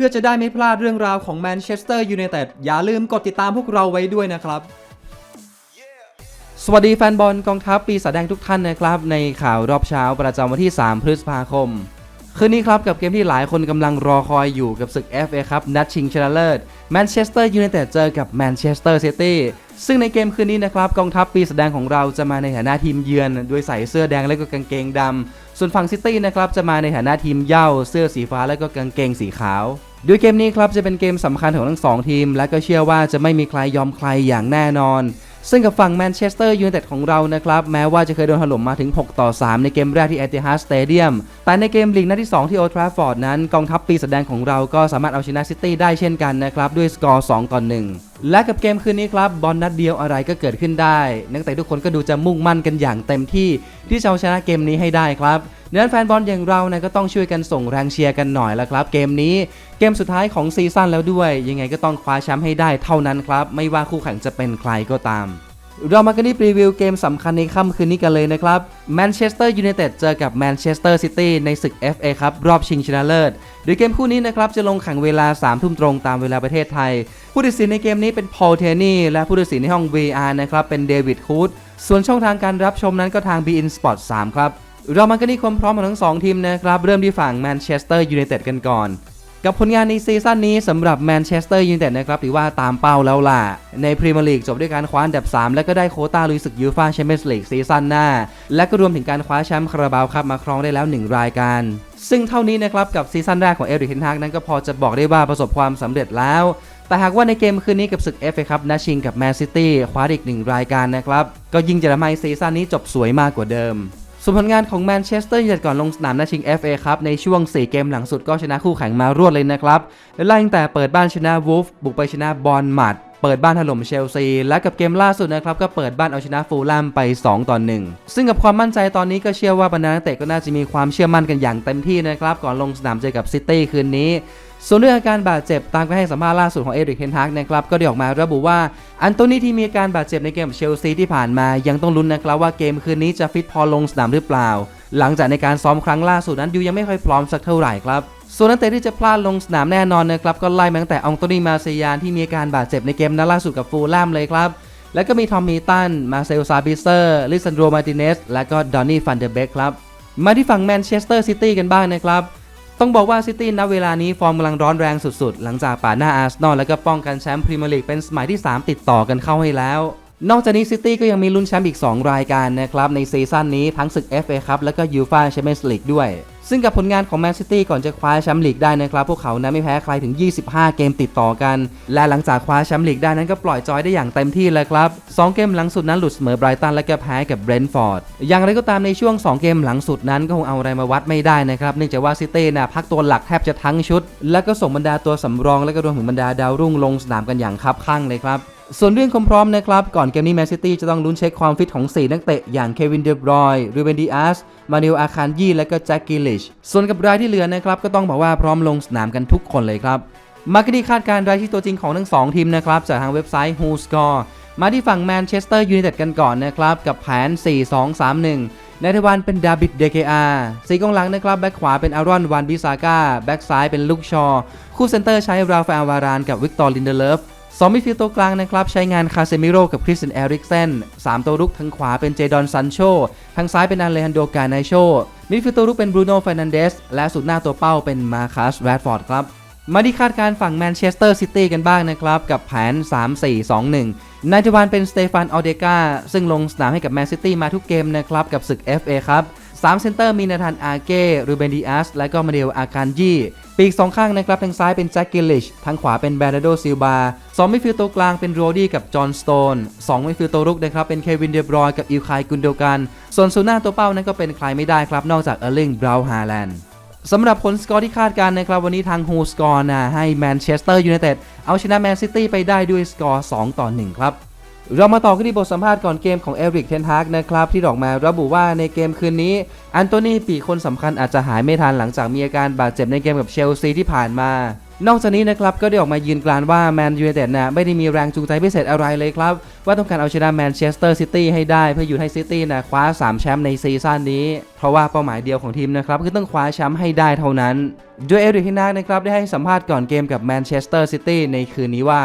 พื่อจะได้ไม่พลาดเรื่องราวของแมนเชสเตอร์ยูไนเต็ดอย่าลืมกดติดตามพวกเราไว้ด้วยนะครับ สวัสดีแฟนบอลกองทัพปีศาจแดงทุกท่านนะครับ ในข่าวรอบเช้าประจำวันที่ 3 พฤษภาคม คืนนี้ครับกับเกมที่หลายคนกำลังรอคอยอยู่กับศึก FA ครับนัดชิงชนะเลิศแมนเชสเตอร์ยูไนเต็ดเจอกับแมนเชสเตอร์ซิตี้ซึ่งในเกมคืนนี้นะครับกองทัพปีศาจแดงของเราจะมาในฐานะทีมเยือนด้วยใส่เสื้อแดงและก็กางเกงดำส่วนฝั่งซิตี้นะครับจะมาในฐานะทีมเย้าเสื้อสีฟ้าและก็กางเกงสีขาว ด้วยเกมนี้ครับจะเป็นเกมสำคัญของทั้งสองทีม และก็เชื่อว่าจะไม่มีใครยอมใครอย่างแน่นอน ซึ่งกับฝั่งแมนเชสเตอร์ยูไนเต็ดของเรานะครับ แม้ว่าจะเคยโดนถล่มมาถึง 6 ต่อ 3 ในเกมแรกที่เอติฮัสเตเดียมแต่ในเกมลีกนัดที่ 2 ที่โอทราฟอร์ดนั้นกองทัพปีแสดงของเราก็สามารถเอาชนะซิตี้ได้เช่นกันนะครับด้วยสกอร์ 2 ต่อ 1 และกับเกมคืนนี้ครับบอลนัดเดียวอะไรก็เกิดขึ้นได้ นักเตะทุกคนก็ดูจะมุ่งมั่นกันอย่างเต็มที่ที่จะเอาชนะเกมนี้ให้ได้ครับดังนั้นแฟนบอลอย่างเรานะก็ต้องช่วยกันส่งแรงเชียร์กันหน่อยละครับ เกมนี้เกมสุดท้ายของซีซั่นแล้วด้วย ยังไงก็ต้องคว้าแชมป์ให้ได้เท่านั้นครับ ไม่ว่าคู่แข่งจะเป็นใครก็ตาม เรามากันที่รีวิวเกมสำคัญในค่ำคืนนี้กันเลยนะครับแมนเชสเตอร์ยูไนเต็ดเจอกับแมนเชสเตอร์ซิตี้ในศึก FA ครับรอบชิงชนะเลิศ โดยเกมคู่นี้นะครับจะลงแข่งเวลา 3 ทุ่มตรงตามเวลาประเทศไทย ผู้ตัดสินในเกมนี้เป็นพอลเทนี่และผู้ตัดสินในห้อง VR นะครับเป็นเดวิดคูดส่วนช่องทางการรับชมนั้นก็ทาง BIN Sport 3 ครับเรามากันที่ความพร้อมของทั้งสองทีมนะครับเริ่มที่ฝั่งแมนเชสเตอร์ยูไนเต็ดกันก่อน กับผลงานในซีซั่นนี้สำหรับแมนเชสเตอร์ยูไนเต็ดนะครับถือว่าตามเป้าแล้วล่ะ ในพรีเมียร์ลีกจบด้วยการคว้าอันดับ 3 และก็ได้โคต้าลุยศึกยูฟ่าแชมเปี้ยนส์ลีกซีซั่นหน้า และก็รวมถึงการคว้าแชมป์คาราบาวครับมาครองได้แล้ว 1 รายการซึ่งเท่านี้นะครับกับซีซั่นแรกของเอริกเทนฮากนั้นก็พอจะบอกได้ว่าประสบความสำเร็จแล้ว แต่หากว่าในเกมคืนนี้กับศึก FA ครับนัดชิงกับแมนซิตี้คว้าอีกหนึ่งรายการนะครับ ก็ยิ่งจะทำให้ซีซั่นนี้จบสวยมากกว่าเดิม ส่วนผลงานของแมนเชสเตอร์ยูไนเต็ดก่อนลงสนามนัดชิง FA ครับในช่วง 4 เกมหลังสุดก็ชนะคู่แข่งมารวดเลยนะครับไล่ตั้งแต่เปิดบ้านชนะวูฟบุกไปชนะบอลมัด เปิดบ้านถล่มเชลซี และกับเกมล่าสุดนะครับก็เปิดบ้านเอาชนะฟูลแลมไป 2 ต่อ 1 ซึ่งกับความมั่นใจตอนนี้ก็เชื่อว่าบรรดานักเตะก็น่าจะมีความเชื่อมั่นกันอย่างเต็มที่นะครับ ก่อนลงสนามเจอกับซิตี้คืนนี้ ส่วนเรื่องอาการบาดเจ็บตามการให้สัมภาษณ์ล่าสุดของเอริกเทนฮากนะครับก็ได้ออกมาระบุว่า อันโตนี่ที่มีอาการบาดเจ็บในเกมเชลซีที่ผ่านมา ยังต้องลุ้นนะครับว่าเกมคืนนี้จะฟิตพอลงสนามหรือเปล่า หลังจากในการซ้อมครั้งล่าสุดนั้นยูยังไม่ค่อยพร้อมสักเท่าไหร่ครับ ส่วนนักเตะที่จะพลาดลงสนามแน่นอนนะครับก็ไล่มาตั้งแต่อองโตนีมาเซยานที่มีอาการบาดเจ็บในเกมนัดล่าสุดกับฟูลแลมเลยครับ แล้วก็มีทอมมีตัน มาเซลซาบิเซอร์ลิซันโดมาติเนส และก็ดอนนี่ฟันเดอร์เบกครับ มาที่ฝั่งแมนเชสเตอร์ซิตี้กันบ้างนะครับ ต้องบอกว่าซิตี้ณเวลานี้ฟอร์มกำลังร้อนแรงสุดๆ หลังจากป่าหน้าอาร์เซนอลและก็ป้องกันแชมป์พรีเมียร์ลีกเป็นสมัยที่ 3 ติดต่อกันเข้าให้แล้ว นอกจากนี้ซิตี้ก็ยังมีลุ้นแชมป์อีก 2 รายการนะครับในซีซั่นนี้ทั้งศึก FA ครับและก็ยูฟ่าแชมเปี้ยนส์ลีกด้วย ซึ่งกับผลงานของแมนซิตี้ก่อนจะคว้าแชมป์ลีกได้นะครับ พวกเขานั้นไม่แพ้ใครถึง 25 เกมติดต่อกัน และหลังจากคว้าแชมป์ลีกได้นั้นก็ปล่อยจอยได้อย่างเต็มที่เลยครับสองเกมหลังสุดนั้นหลุดเสมอไบรตันและก็แพ้กับเบรนท์ฟอร์ดอย่างไรก็ตามในช่วง 2 เกมหลังสุดนั้นก็คงเอาอะไรมาวัดไม่ได้นะครับเนื่องจากว่าซิตี้นะพักตัวหลักแทบจะทั้งชุด แล้วก็ส่งบรรดาตัวสำรองและก็รวมถึงบรรดาดาวรุ่งลงสนามกันอย่างคับข้างเลยครับ ส่วนเรื่องความพร้อมนะครับ ก่อนเกมนี้แมนซิตี้จะต้องลุ้นเช็คความฟิตของ 4 นักเตะ อย่างเควินเดบรอยรูเบนดีอาส มาเนลอาคารยี่และก็แจ็คกิลิช ส่วนกับรายที่เหลือนะครับ ก็ต้องบอกว่าพร้อมลงสนามกันทุกคนเลยครับมากันที่คาดการณ์รายชื่อตัวจริงของทั้ง 2 ทีมนะครับ จากทางเว็บไซต์ Who Score มาที่ฝั่งแมนเชสเตอร์ยูไนเต็ดกันก่อนนะครับ กับแผน 4-2-3-1 ในทวันเป็นดาบิดเดเกอาสีกองหลังนะครับ แบ็คขวาเป็นอารอนวานบิซาก้า แบ็คซ้ายเป็นลูกชอ คู่เซนเตอร์ใช้ราฟาเอลวารานกับวิกตอร์ลินเดเลฟ สองมิดฟิลด์ตัวกลางนะครับ ใช้งานคาเซมิโร่กับคริสเตนเอริกเซนสามตัวรุกทางขวาเป็นเจดอนซันโชทางซ้ายเป็นอันเลฮันโดกาไนโชมิดฟิลด์ตัวรุกเป็นบรูโน่ฟรนันเดสและสุดหน้าตัวเป้าเป็นมาคัสแรดฟอร์ดครับ มาที่คาดการฝั่งแมนเชสเตอร์ซิตี้กันบ้างนะครับ กับแผน 3-4-2-1 นายทวานเป็นสเตฟานออเดกาซึ่งลงสนามให้กับแมนซิตี้มาทุกเกมนะครับกับศึก FA ครับ 3 เซนเตอร์มีนาธานอาเก้รูเบนดิอาสและก็มาเดลอาการยี่ ปีกสองข้างนะครับทางซ้ายเป็นแจ็คกิลลิชทางขวาเป็นแบรนาโดซิลบาสองมิดฟิลด์ตัวกลางเป็นโรดี้กับจอห์นสโตนสองมิดฟิลด์ตัวรุกนะครับเป็นเควินเดบรอยกับอิลคายกุนโดกัน ส่วนซูน่าตัวเป้านั้นก็เป็นใครไม่ได้ครับ นอกจากเออร์ลิงบราวน์ฮาแลนด์สำหรับผลสกอร์ที่คาดการณ์นะครับ วันนี้ทางฮูสกอร์นะให้แมนเชสเตอร์ยูไนเต็ดเอาชนะแมนซิตี้ไปได้ด้วยสกอร์ 2 ต่อ 1 ครับ เรามาต่อกันที่บทสัมภาษณ์ก่อนเกมของเอริกเทนฮากนะครับที่ออกมาระบุว่าในเกมคืนนี้ อันโตนีปีคนสำคัญอาจจะหายไม่ทันหลังจากมีอาการบาดเจ็บในเกมกับเชลซีที่ผ่านมา นอกจากนี้นะครับก็ได้ออกมายืนกรานว่าแมนยูไนเต็ดนะไม่ได้มีแรงจูงใจพิเศษอะไรเลยครับ ว่าต้องการเอาชนะแมนเชสเตอร์ซิตี้ให้ได้เพื่ออยู่ให้ซิตี้นะคว้า 3 แชมป์ในซีซั่นนี้ เพราะว่าเป้าหมายเดียวของทีมนะครับคือต้องคว้าแชมป์ให้ได้เท่านั้นโดยเอริกเทนฮากนะครับได้ให้สัมภาษณ์ก่อนเกมกับแมนเชสเตอร์ซิตี้ในคืนนี้ว่า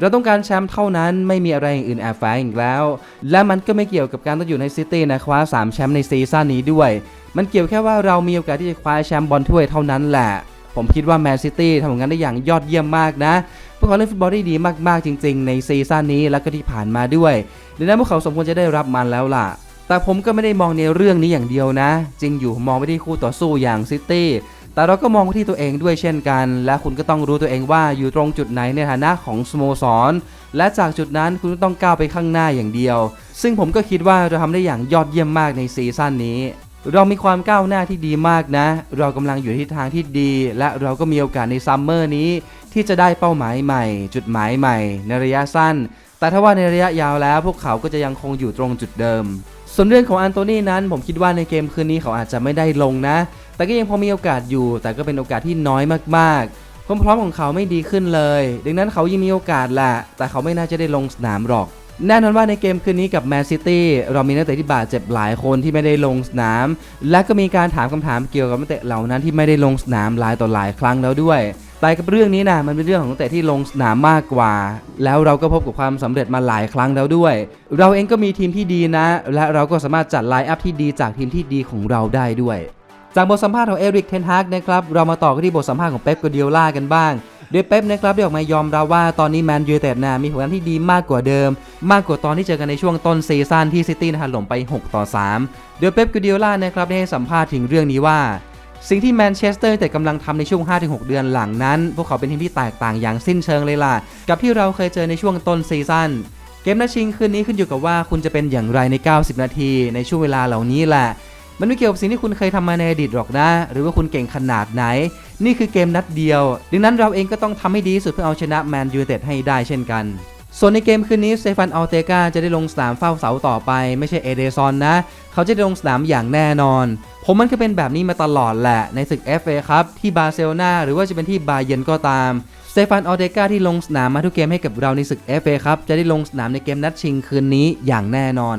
เราต้องการแชมป์เท่านั้นไม่มีอะไรอย่างอื่นแอบแฝงอีกแล้ว และมันก็ไม่เกี่ยวกับการต้องอยู่ในซิตี้นะคว้า3แชมป์ในซีซั่นนี้ด้วย มันเกี่ยวแค่ว่าเรามีโอกาสที่จะคว้าแชมป์บอลถ้วยเท่านั้นแหละ ผมคิดว่าแมนซิตี้ทำผลงานได้อย่างยอดเยี่ยมมากนะพวกเขาเล่นฟุตบอลได้ดีมากๆจริง ๆ ในซีซั่นนี้แล้วก็ที่ผ่านมาด้วยดังนั้นพวกเขาสมควรจะได้รับมันแล้วล่ะแต่ผมก็ไม่ได้มองในเรื่องนี้อย่างเดียวนะ จริงอยู่มองไปที่คู่ต่อสู้อย่างซิตี้ แต่เราก็มองที่ตัวเองด้วยเช่นกัน และคุณก็ต้องรู้ตัวเองว่าอยู่ตรงจุดไหนในฐานะของสโมสร และจากจุดนั้นคุณก็ต้องก้าวไปข้างหน้าอย่างเดียว ซึ่งผมก็คิดว่าเราทำได้อย่างยอดเยี่ยมมากในซีซั่นนี้ เรามีความก้าวหน้าที่ดีมากนะ เรากำลังอยู่ทิศทางที่ดี และเราก็มีโอกาสในซัมเมอร์นี้ ที่จะได้เป้าหมายใหม่ จุดหมายใหม่ ในระยะสั้น แต่ถ้าว่าในระยะยาวแล้วพวกเขาก็จะยังคงอยู่ตรงจุดเดิม ส่วนเรื่องของอันโตนีนั้นผมคิดว่าในเกมคืนนี้เขาอาจจะไม่ได้ลงนะ แต่ก็ยังพอมีโอกาสอยู่ แต่ก็เป็นโอกาสที่น้อยมากๆ ความพร้อมของเขาไม่ดีขึ้นเลย ดังนั้นเขายังมีโอกาสแหละ แต่เขาไม่น่าจะได้ลงสนามหรอก แน่นอนว่าในเกมคืนนี้กับแมนซิตี้เรามีนักเตะที่บาดเจ็บหลายคนที่ไม่ได้ลงสนาม และก็มีการถามคำถามเกี่ยวกับนักเตะเหล่านั้นที่ไม่ได้ลงสนามหลายต่อหลายครั้งแล้วด้วยแต่กับเรื่องนี้นะมันเป็นเรื่องของนักเตะที่ลงสนามมากกว่า แล้วเราก็พบกับความสำเร็จมาหลายครั้งแล้วด้วย เราเองก็มีทีมที่ดีนะ และเราก็สามารถจัดไลน์อัพที่ดีจากทีมที่ดีของเราได้ด้วย จากบทสัมภาษณ์ของเอริกเทนฮากนะครับเรามาต่อกันที่บทสัมภาษณ์ของเป๊ปกัวเดียล่ากันบ้างโดยเป๊ปนะครับได้ออกมายอมรับว่าตอนนี้แมนยูไนเต็ดนะมีผลงานที่ดีมากกว่าเดิม มากกว่าตอนที่เจอกันในช่วงต้นซีซั่นที่ซิตี้นะถล่มไป 6 ต่อ 3 โดยเป๊ปกัวเดียล่านะครับได้ให้สัมภาษณ์ถึงเรื่องนี้ว่าสิ่งที่แมนเชสเตอร์แต่กำลังทำในช่วง 5-6 เดือนหลังนั้น พวกเขาเป็นทีมที่แตกต่างอย่างสิ้นเชิงเลยล่ะ กับที่เราเคยเจอในช่วงต้นซีซั่นเกมนัดชิงคืนนี้ขึ้นอยู่กับว่าคุณจะเป็นอย่างไรใน 90 นาที ในช่วงเวลาเหล่านี้แหละ มันไม่เกี่ยวกับสิ่งที่คุณเคยทำมาในอดีตหรอกนะ หรือว่าคุณเก่งขนาดไหน นี่คือเกมนัดเดียว ดังนั้นเราเองก็ต้องทำให้ดีสุดเพื่อเอาชนะแมนยูเต็ดให้ได้เช่นกัน ส่วนในเกมคืนนี้เตฟานอัลเตกาจะได้ลงสนามเฝ้าเสาต่อไป ไม่ใช่เอเดซอนนะ เขาจะได้ลงสนามอย่างแน่นอน ผมมันก็เป็นแบบนี้มาตลอดแหละ ในศึก FA ครับที่บาร์เซโลนาหรือว่าจะเป็นที่บาเยนก็ตามเตฟานอัลเตกาที่ลงสนามมาทุกเกมให้กับเราในศึก FA ครับจะได้ลงสนามในเกมนัดชิงคืนนี้อย่างแน่นอน